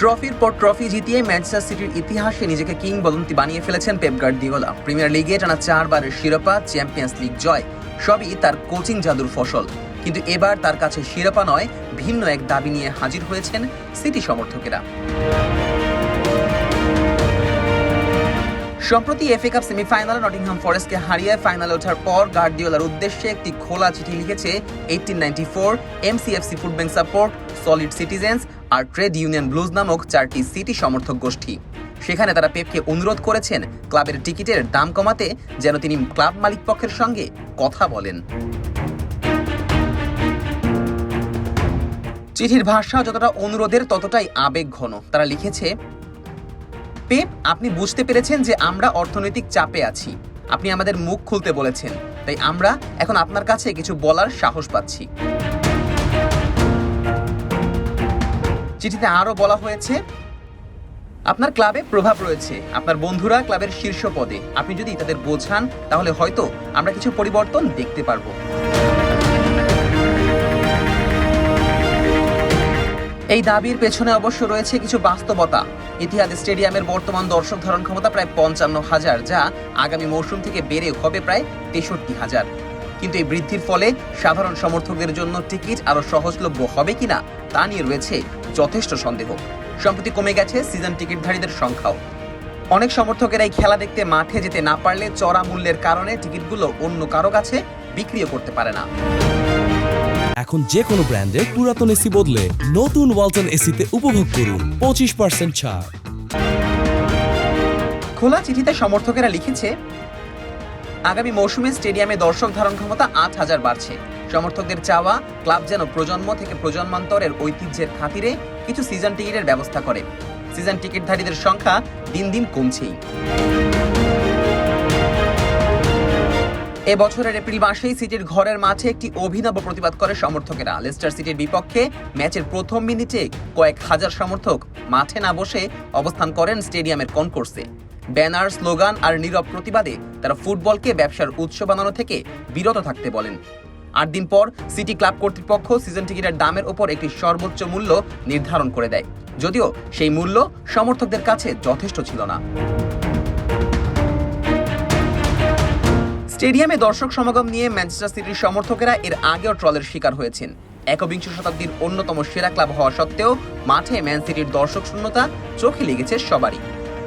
ট্রফির পর ট্রফি জিতিয়ে ম্যানচেস্টার সিটির ইতিহাসে নিজেকে কিংবদন্তি বানিয়ে ফেলেছেন পেপগার্ড গার্দিওলা। প্রিমিয়ার লিগে টানা চারবারের শিরোপা, চ্যাম্পিয়ন্স লিগ জয়, সবই তার কোচিং জাদুর ফসল। কিন্তু এবার তার কাছে শিরোপা নয়, ভিন্ন এক দাবি নিয়ে হাজির হয়েছেন সিটি সমর্থকেরা। সম্প্রতি এফএ কাপ সেমিফাইনালে নটিংহাম ফরেস্টকে হারিয়ে ফাইনালে ওঠার পর গার্দিওলার উদ্দেশ্যে একটি খোলা চিঠি লিখেছে eighteen ninety four MCFC food bank support solid citizens আর ট্রেড ইউনিয়ন ব্লুজ নামক চারটি সিটি সমর্থক গোষ্ঠী। সেখানে তারা পেপকে অনুরোধ করেছেন ক্লাবের টিকিটের দাম কমাতে যেন তিনি ক্লাব মালিক পক্ষের সঙ্গে কথা বলেন। চিঠির ভাষা যতটা অনুরোধের ততটাই আবেগ ঘন। তারা লিখেছে পেপ আপনি বুঝতে পেরেছেন যে আমরা অর্থনৈতিক চাপে আছি। আপনি আমাদের মুখ খুলতে বলেছেন। তাই আমরা এখন আপনার কাছে কিছু বলার সাহস পাচ্ছি। চিঠিতে আরও বলা হয়েছে, আপনার ক্লাবে প্রভাব রয়েছে। আপনার বন্ধুরা ক্লাবের শীর্ষ পদে। আপনি যদি তাদের বোঝান, তাহলে হয়তো আমরা কিছু পরিবর্তন দেখতে পারব। এই দাবির পেছনে অবশ্য রয়েছে কিছু বাস্তবতা। ইতিহাদ স্টেডিয়ামের বর্তমান দর্শক ধারণ ক্ষমতা প্রায় পঞ্চান্ন হাজার, যা আগামী মৌসুম থেকে বেড়ে হবে প্রায় তেষট্টি হাজার। কিন্তু এই বৃদ্ধির ফলে সাধারণ সমর্থকদের জন্য টিকিট আরও সহজলভ্য হবে কিনা, তা নিয়ে রয়েছে যথেষ্ট সন্দেহ। সম্প্রতি কমে গেছে সিজন টিকিটধারীদের সংখ্যাও। অনেক সমর্থকেরা এই খেলা দেখতে মাঠে যেতে না পারলে চড়া মূল্যের কারণে টিকিটগুলো অন্য কারও কাছে বিক্রিও করতে পারে না। এখন যে কোনো ব্র্যান্ডের পুরাতন এসি বদলে নতুন ওয়ালটন এসিতে উপভোগ করুন পঁচিশ পার্সেন্ট ছাড়। খোলা চিঠিতে সমর্থকেরা লিখেছে, আগামী মৌসুমে স্টেডিয়ামে দর্শক ধারণ ক্ষমতা আট হাজার বাড়ছে। সমর্থকদের চাওয়া, ক্লাব যেন প্রজন্ম থেকে প্রজন্মান্তরের ঐতিহ্যের খাতিরে কিছু সিজন টিকিটের ব্যবস্থা করে। সিজন টিকিটধারীদের সংখ্যা দিন দিন কমছেই। এ বছরের এপ্রিল মাসেই সিটির ঘরের মাঠে একটি অভিনব প্রতিবাদ করে সমর্থকেরা। লেস্টার সিটির বিপক্ষে ম্যাচের প্রথম মিনিটে কয়েক হাজার সমর্থক মাঠে না বসে অবস্থান করেন স্টেডিয়ামের কনকোর্সে। ব্যানার, স্লোগান আর নীরব প্রতিবাদে তারা ফুটবলকে ব্যবসার উৎস বানানো থেকে বিরত থাকতে বলেন। আট দিন পর সিটি ক্লাব কর্তৃপক্ষ সিজন টিকিটের দামের ওপর একটি সর্বোচ্চ মূল্য নির্ধারণ করে দেয়। যদিও সেই মূল্য সমর্থকদের কাছে যথেষ্ট ছিল না। স্টেডিয়ামে দর্শক সমাগম নিয়ে ম্যানচেস্টার সিটির সমর্থকেরা এর আগেও ট্রলের শিকার হয়েছেন। একবিংশ শতাব্দীর অন্যতম সেরা ক্লাব হওয়া সত্ত্বেও মাঠে ম্যান সিটির দর্শক শূন্যতা চোখে লেগেছে সবারই।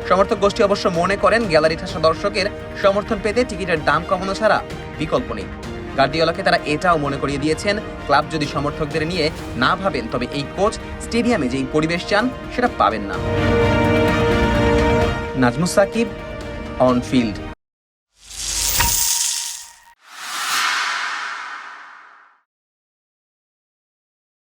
সমর্থক গোষ্ঠী অবশ্য মনে করেন, গ্যালারি ঠাসা দর্শকের সমর্থন পেতে টিকিটের দাম কমানো ছাড়া বিকল্প নেই। গার্দিওলাকে তারা এটাও মনে করিয়ে দিয়েছেন, ক্লাব যদি সমর্থকদের নিয়ে না ভাবেন, তবে এই কোচ স্টেডিয়ামে যেই পরিবেশ চান, সেটা পাবেন না। Nazmus Sakib, on field.